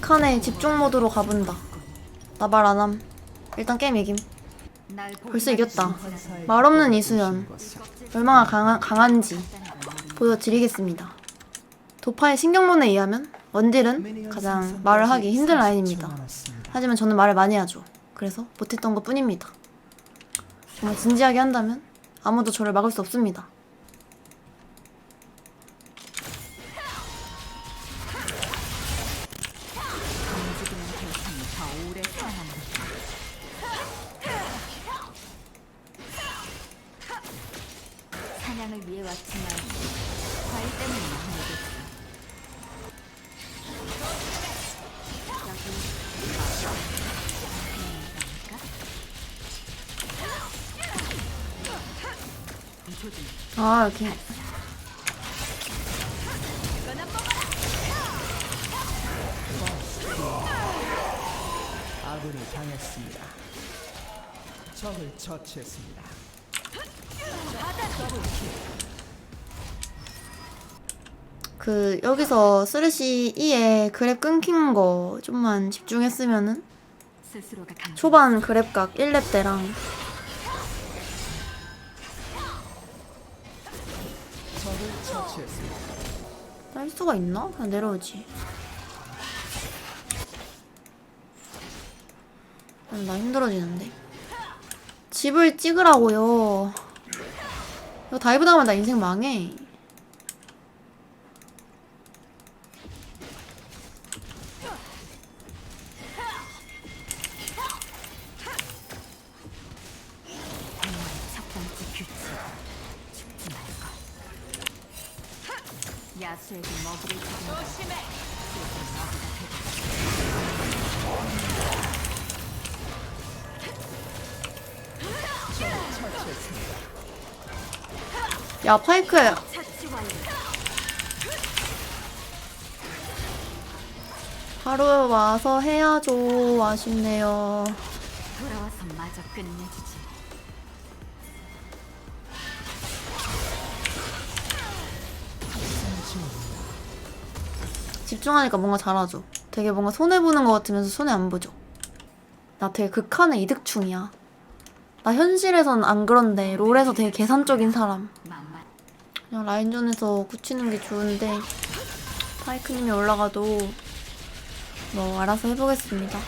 극한의 집중 모드로 가본다. 나 말 안함. 일단 게임 이김. 벌써 이겼다. 말 없는 이수연. 얼마나 강한, 강한지 보여드리겠습니다. 도파의 신경론에 의하면 원딜은 가장 말을 하기 힘든 라인입니다. 하지만 저는 말을 많이 하죠. 그래서 못했던 것 뿐입니다. 정말 진지하게 한다면 아무도 저를 막을 수 없습니다. 아 이렇게 아군이 당했습니다. 적을 처치했습니다. 그 여기서 쓰레쉬 2에 그랩 끊긴 거 좀만 집중했으면은 스스로가 강 초반 그랩각 1렙 때랑 딸 수가 있나? 그냥 내려오지. 아, 나 힘들어지는데. 집을 찍으라고요. 이거 다이브 당하면 나 인생 망해. 야수에게 먹이를 주는 조심해. 야, 파이크. 착지 완료. 바로 와서 해야죠. 아쉽네요. 돌아와서 마저 끝내주지. 집중하니까 뭔가 잘하죠. 되게 뭔가 손해보는 것 같으면서 손해 안 보죠. 나 되게 극한의 이득충이야. 나 현실에선 안 그런데 롤에서 되게 계산적인 사람. 그냥 라인전에서 굳히는 게 좋은데 파이크님이 올라가도 뭐 알아서 해보겠습니다.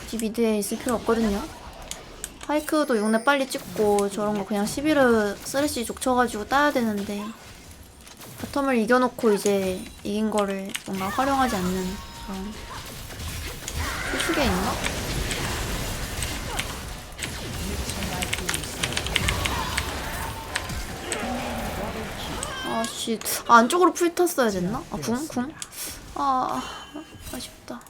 굳이 미드에 있을 필요 없거든요. 파이크도 용내 빨리 찍고 저런 거 그냥 11을 쓰레쉬 족쳐가지고 따야 되는데 바텀을 이겨놓고 이제 이긴 거를 뭔가 활용하지 않는 그런 필수게 있나? 아씨 아, 안쪽으로 풀 탔어야 됐나? 아 궁? 궁? 아 아쉽다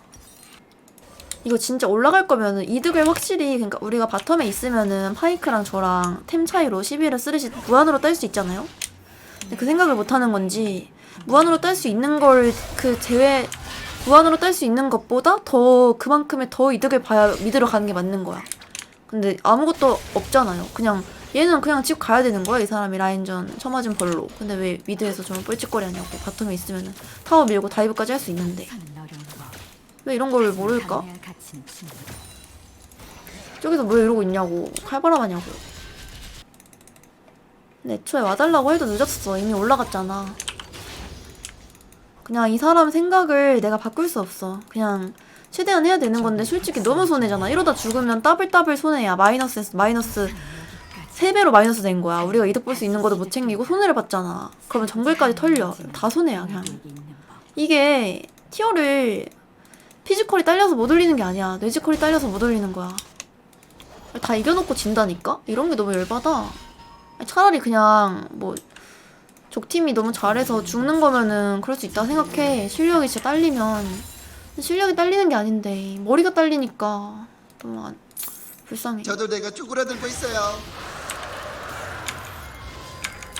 이거 진짜 올라갈 거면은 이득을 확실히 그러니까 우리가 바텀에 있으면은 파이크랑 저랑 템 차이로 11을 쓰레시 무한으로 딸 수 있잖아요 그 생각을 못 하는 건지 무한으로 딸 수 있는 걸 그 제외 무한으로 딸 수 있는 것보다 더 그만큼의 더 이득을 봐야 미드로 가는 게 맞는 거야. 근데 아무것도 없잖아요. 그냥 얘는 그냥 집 가야 되는 거야 이 사람이. 라인전 처맞은 벌로. 근데 왜 미드에서 저런 뻘짓거리 하냐고. 바텀에 있으면은 타워 밀고 다이브까지 할 수 있는데. 왜 이런 걸 모를까? 저기서 왜 이러고 있냐고. 칼바람하냐고 근데 애초에 와달라고 해도 늦었어 이미 올라갔잖아 그냥 이 사람 생각을 내가 바꿀 수 없어 그냥 최대한 해야 되는 건데 솔직히 너무 손해잖아 이러다 죽으면 따블따블 손해야 마이너스 마이너스 3배로 마이너스 된 거야 우리가 이득 볼 수 있는 것도 못 챙기고 손해를 봤잖아 그러면 정글까지 털려 다 손해야 그냥. 이게 티어를 피지컬이 딸려서 못 올리는 게 아니야. 뇌지컬이 딸려서 못 올리는 거야. 다 이겨놓고 진다니까? 이런 게 너무 열받아. 차라리 그냥 뭐 적팀이 너무 잘해서 죽는 거면은 그럴 수 있다 생각해. 실력이 진짜 딸리면 실력이 딸리는 게 아닌데 머리가 딸리니까 너무 안, 불쌍해. 저도 내가 쪼그라들고 있어요.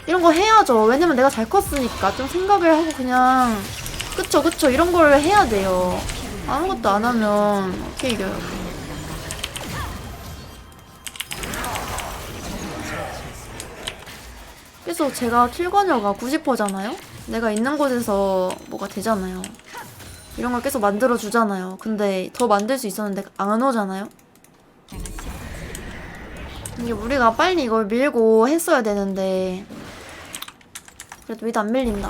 이런 거 해야죠. 왜냐면 내가 잘 컸으니까 좀 생각을 하고 그냥 그쵸 그쵸 이런 걸 해야 돼요. 아무것도 안 하면 어떻게 이겨요? 그래서 제가 킬관여가 90%잖아요? 내가 있는 곳에서 뭐가 되잖아요. 이런 걸 계속 만들어 주잖아요. 근데 더 만들 수 있었는데 안 오잖아요. 이게 우리가 빨리 이걸 밀고 했어야 되는데 그래도 미드 안 밀린다.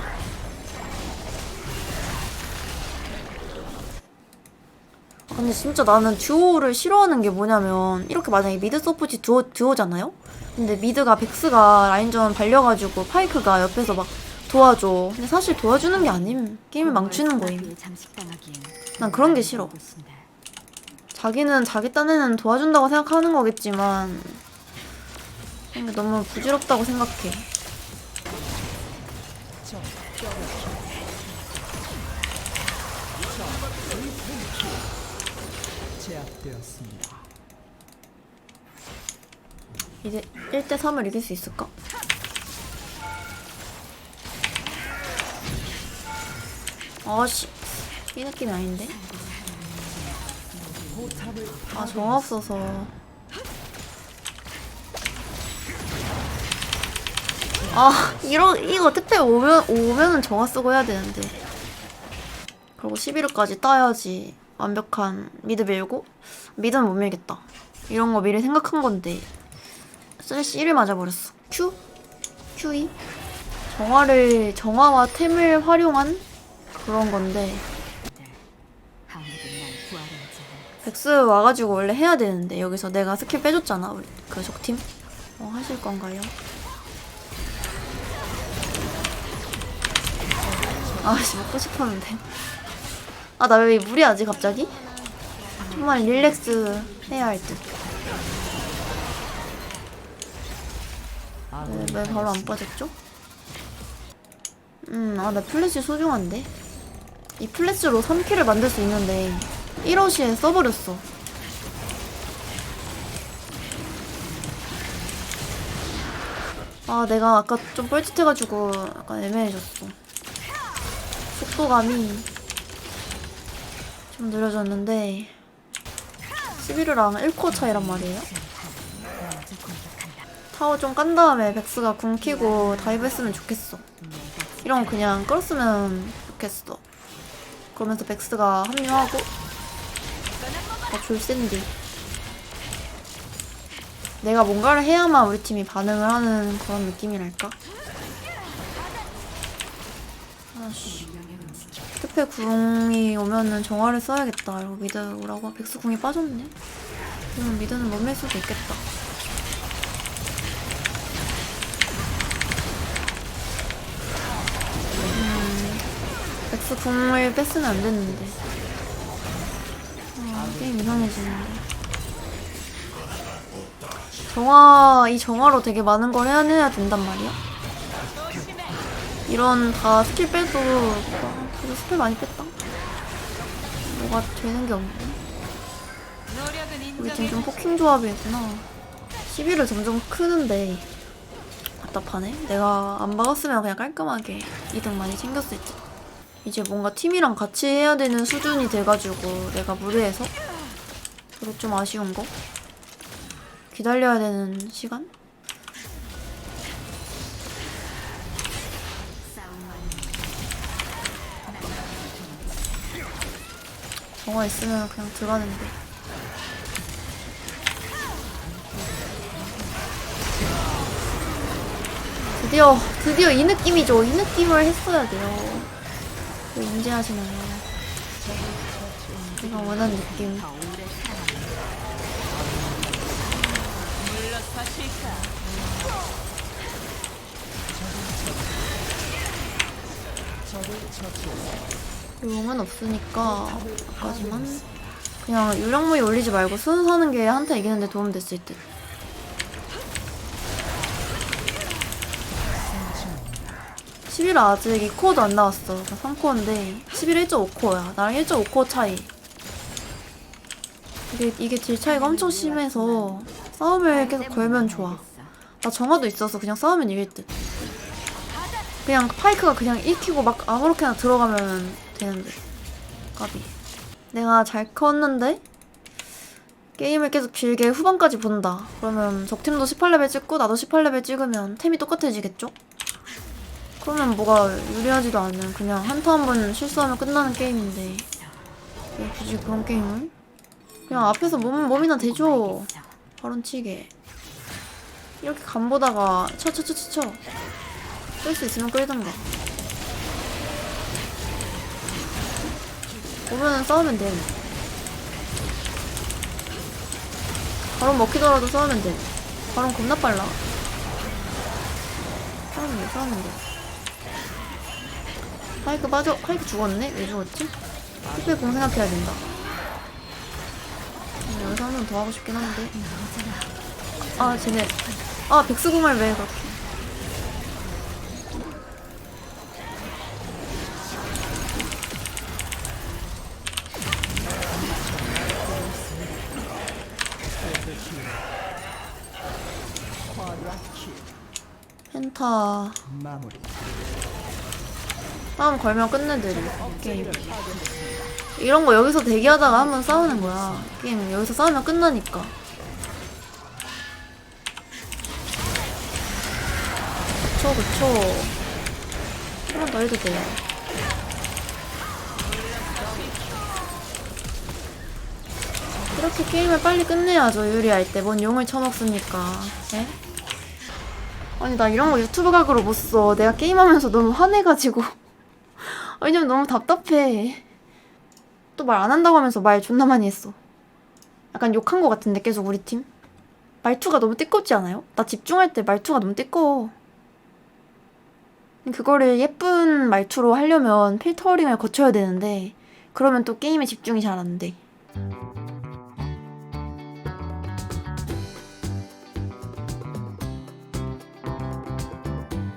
아, 근데 진짜 나는 듀오를 싫어하는 게 뭐냐면 이렇게 만약에 미드 서포트 듀오, 듀오잖아요? 근데 미드가 백스가 라인전 발려가지고 파이크가 옆에서 막 도와줘. 근데 사실 도와주는 게 아님. 게임을 망치는 거임. 난 그런 게 싫어. 자기는 자기 딴에는 도와준다고 생각하는 거겠지만 너무 부질없다고 생각해. 적 더블 킬. 제압되었습니다. 이제 1대 3을 이길 수 있을까? 아씨 이 느낌이 아닌데? 아 정화 없어서. 아 이러 이거 특패 오면 오면은 정화 쓰고 해야 되는데. 그리고 11호까지 따야지 완벽한 미드 밀고? 미드는 못 밀겠다. 이런 거 미리 생각한 건데 슬래시 1을 맞아버렸어 Q? Q2? 정화를 정화와 템을 활용한 그런 건데. 백스 와가지고 원래 해야 되는데 여기서 내가 스킬 빼줬잖아 우리 그 적팀 어 하실 건가요? 아씨 먹고 싶었는데 아 나 왜 무리하지 갑자기? 정말 릴렉스 해야 할 듯. 왜, 왜 바로 안 빠졌죠? 음, 아, 나 플래시 소중한데? 이 플래시로 3킬을 만들 수 있는데 1호시에 써버렸어. 아, 내가 아까 좀 뻘짓해가지고 약간 애매해졌어. 속도감이 좀 느려졌는데 11호랑 1코 차이란 말이에요. 타워 좀 깐 다음에 백스가 궁 키고 다이브 했으면 좋겠어. 이런 거 그냥 끌었으면 좋겠어. 그러면서 백스가 합류하고 아 졸센디 내가 뭔가를 해야만 우리 팀이 반응을 하는 그런 느낌이랄까? 아씨 특패 궁이 오면은 정화를 써야겠다 이러고 미드 오라고 백스 궁이 빠졌네 그러면 미드는 못밀 수도 있겠다 백스 궁을 뺐으면 안 됐는데. 아, 게임 이상해지는데. 정화 이 정화로 되게 많은 걸 해야 해야 된단 말이야? 이런 다 스킬 빼도 아, 그래도 스킬 많이 뺐다. 뭐가 되는 게 없네. 우리 팀 좀 포킹 조합이구나. 11을 점점 크는데. 답답하네. 내가 안 박았으면 그냥 깔끔하게 2등 많이 챙겼을 듯 이제 뭔가 팀이랑 같이 해야 되는 수준이 돼가지고 내가 무리해서? 그게 좀 아쉬운 거? 기다려야 되는 시간? 정화 있으면 그냥 들어가는데. 드디어 드디어 이 느낌이죠. 이 느낌을 했어야 돼요 왜 인지하시나요 제가 원하는 느낌. 용은 없으니까 아까지만 그냥 유령무이 올리지 말고 순 사는 게 한타 이기는데 도움 됐을 듯. (11) 아직 2코어도 안 나왔어. 3코어인데 11 1.5코어야. 나랑 1.5코어 차이. 이게 이게 딜 차이가 엄청 심해서 싸움을 계속 걸면 좋아. 나 정화도 있어서 그냥 싸우면 이길 듯. 그냥 파이크가 그냥 익히고 막 아무렇게나 들어가면 되는데. 까비. 내가 잘 컸는데 게임을 계속 길게 후반까지 본다. 그러면 적팀도 18레벨 찍고 나도 18레벨 찍으면 템이 똑같아지겠죠? 그러면 뭐가 유리하지도 않은 그냥 한타 한 번 실수하면 끝나는 게임인데 왜 굳이 그런 게임을? 그냥 앞에서 몸, 몸이나 대줘. 바론 치게. 이렇게 간 보다가 쳐, 쳐, 쳐, 쳐, 쳐. 끌 수 있으면 끌던가. 오면은 싸우면 돼. 바론 먹히더라도 싸우면 돼. 바론 겁나 빨라. 싸우면 돼, 싸우면 돼. 하이크 빠져, 하이크 죽었네? 왜 죽었지? 특별 공 생각해야 된다. 음, 여기서 한 번 더 하고 싶긴 한데. 아, 쟤네. 아, 백수공을 왜 그렇게. 펜타. 마무리. 싸움 걸면 끝내드리. 게임. 이런 거 여기서 대기하다가 한번 싸우는 거야. 게임 여기서 싸우면 끝나니까. 그쵸, 그쵸. 한번 더 해도 돼요. 이렇게 게임을 빨리 끝내야죠, 유리할 때. 뭔 용을 쳐먹으니까. 네? 아니, 나 이런 거 유튜브 각으로 못 써. 내가 게임하면서 너무 화내가지고. 왜냐면 너무 답답해. 또 말 안 한다고 하면서 말 존나 많이 했어. 약간 욕한 거 같은데 계속 우리 팀. 말투가 너무 띠껍지 않아요? 나 집중할 때 말투가 너무 띠꺼워. 그거를 예쁜 말투로 하려면 필터링을 거쳐야 되는데 그러면 또 게임에 집중이 잘 안 돼.